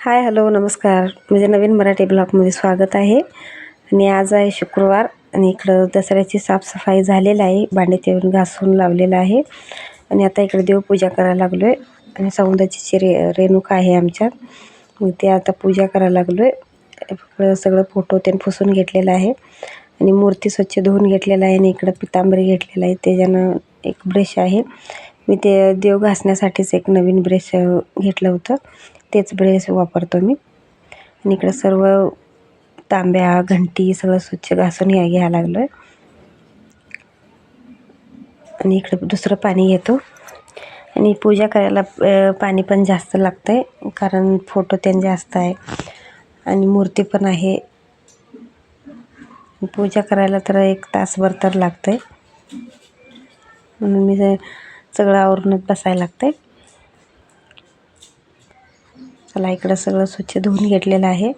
Hi hello नमस्कार. म्हणजे नवीन मराठी ब्लॉगमध्ये स्वागत आहे. आणि आज आहे शुक्रवार आणि इकडं दसऱ्याची साफसफाई झालेलं आहे. भांडे तेवून घासून लावलेलं आहे. आणि आता इकडे देवपूजा करायला लागलो आहे आणि सौंदर्याची रे रेणुका आहे आमच्यात मग ते आता पूजा करायला लागलो आहे सगळं फोटो त्याने पुसून घेतलेलं आहे. आणि मूर्ती स्वच्छ धुवून घेतलेलं आहे आणि इकडं पितांबरी घेतलेलं आहे. त्याच्यानं एक ब्रश आहे. मी ते देव घासण्यासाठीच एक नवीन ब्रश घेतलं होतं. तेच ब्रश वापरतो मी. आणि इकडं सर्व तांब्या घंटी सगळं स्वच्छ घासून घ्या घ्यायला लागलो आहे आणि इकडं दुसरं पाणी घेतो. आणि पूजा करायला पाणी पण जास्त लागतं आहे कारण फोटो त्यां जास्त आहे. आणि मूर्ती पण आहे. पूजा करायला तर एक तासभर तर लागतं आहे म्हणून मी सगळं आवरूनच बसायला लागतं आहे चला इकडं सगळं स्वच्छ धुवून घेतलेलं आहे.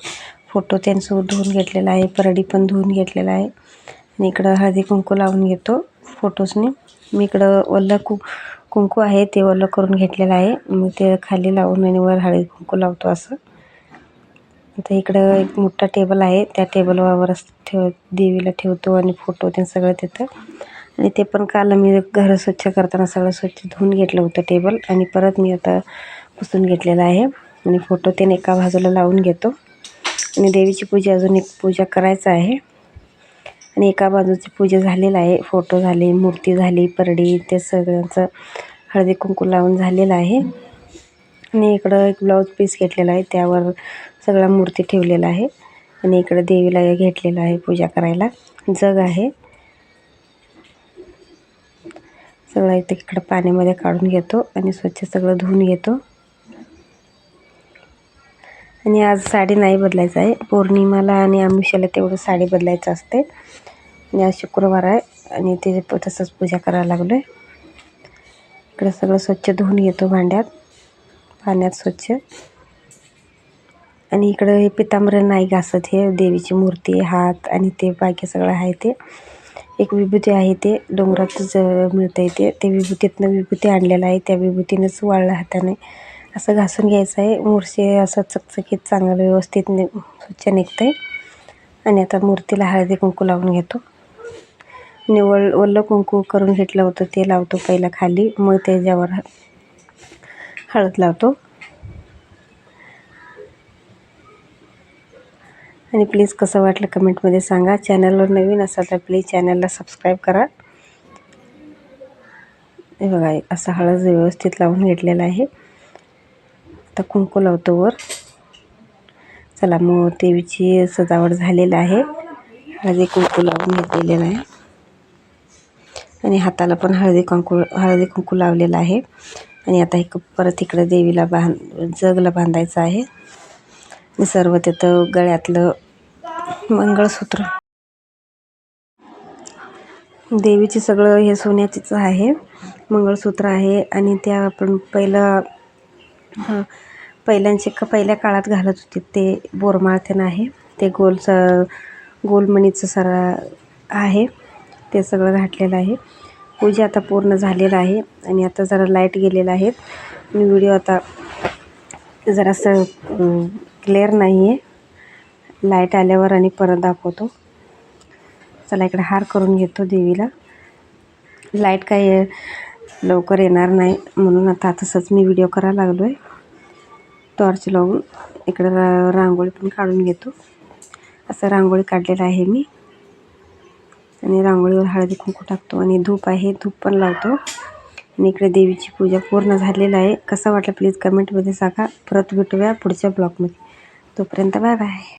फोटो त्यांचं धुवून घेतलेला आहे परडी पण धुवून घेतलेला आहे. आणि इकडं हळदी कुंकू लावून घेतो फोटोजने. मी इकडं वल्ल कु कुंकू आहे ते वल्ल करून घेतलेलं आहे. मग ते खाली लावून आणि वर हळदी कुंकू लावतो असं. आता इकडं एक मोठा टेबल आहे त्या टेबलवरच ठेव देवीला ठेवतो आणि फोटो ते सगळं तिथं. आणि ते पण काल मी घर स्वच्छ करताना सगळं स्वच्छ धुवून घेतलं होतं टेबल. आणि परत मी आता पुसून घेतलेलं आहे. आणि फोटो ते एका बाजूला लावून घेतो. आणि देवीची पूजा अजून एक पूजा करायचं आहे. आणि एका बाजूची पूजा झालेलं आहे. फोटो झाले मूर्ती झाली परडी ते सगळ्यांचं हळदी कुंकू लावून झालेलं आहे. आणि इकडं एक ब्लाऊज पीस घेतलेला आहे. त्यावर सगळ्या मूर्ती ठेवलेला आहे. आणि इकडं देवीला घेतलेलं आहे पूजा करायला. जग आहे. सगळं इथे इकडं पाण्यामध्ये काढून घेतो आणि स्वच्छ सगळं धुवून घेतो. आणि आज साडी नाही बदलायचं आहे. पौर्णिमाला आणि आमिषाला तेवढं साडी बदलायचं असते. आणि आज शुक्रवार आहे आणि ते तसंच पूजा करायला लागलो आहे इकडं सगळं स्वच्छ धुवून घेतो भांड्यात. पाण्यात स्वच्छ. आणि इकडं हे पितांबर नाही घासत हे. देवीची मूर्ती हात आणि ते बाकी सगळं आहे ते. एक विभूती आहे ते. डोंगरातच मिळतं आहे ते. ते विभूतीतनं विभूती आणलेलं आहे. त्या विभूतीनंच वाळलं हाताने. असं घासून घ्यायचं आहे. मूर्ती असं चकचकीत चांगलं व्यवस्थित नि स्वच्छ निघतं आहे आणि आता मूर्तीला हळदी कुंकू लावून घेतो. निवळ ओलं कुंकू करून घेतलं होतं ते लावतो पहिला खाली. मग त्याच्यावर हळद लावतो. आणि प्लीज कसं वाटलं कमेंटमध्ये सांगा. चॅनलवर नवीन असाल तर प्लीज चॅनलला सबस्क्राईब करा. हे बघा असं हळद व्यवस्थित लावून घेतलेलं आहे. आता कुंकू लावतो वर. चला मग देवीची सजावट झालेलं आहे. हळदी कुंकू लावून घेतलेलं आहे. आणि हाताला पण हळदी कुंकू हळदी कुंकू लावलेलं आहे. आणि आता एक परत इकडं देवीला बांध जगला बांधायचं आहे. आणि सर्व तिथं गळ्यातलं मंगळसूत्र. देवीचे सगळं हे सोन्याचीच आहे. मंगळसूत्र आहे. आणि त्या आपण पहिलं पहिल्यांचे क पहिल्या काळात घालत होते ते बोरमाळ आहे. ते गोलचं गोलमणीचं सरा आहे. ते सगळं घातलेलं आहे. पूजा आता पूर्ण झालेलं आहे आणि आता जरा लाइट गेलेलं आहे. मी व्हिडिओ आता जरासं क्लिअर नाही आहे लाइट आल्यावर आणि परत दाखवतो. चला इकडे हार करून घेतो देवीला. लाइट काही लवकर येणार नाही. म्हणून आता तसंच मी व्हिडिओ करायला लागलो आहे टॉर्च लावून इकडं रा रांगोळी पण काढून घेतो. असं रांगोळी काढलेलं आहे मी. आणि रांगोळीवर हळदी कुंकू टाकतो आणि धूप आहे धूप पण लावतो. आणि इकडे देवीची पूजा पूर्ण झालेलं आहे. कसं वाटलं प्लीज कमेंटमध्ये सांगा. परत भेटूया पुढच्या ब्लॉगमध्ये तोपर्यंत बाय बाय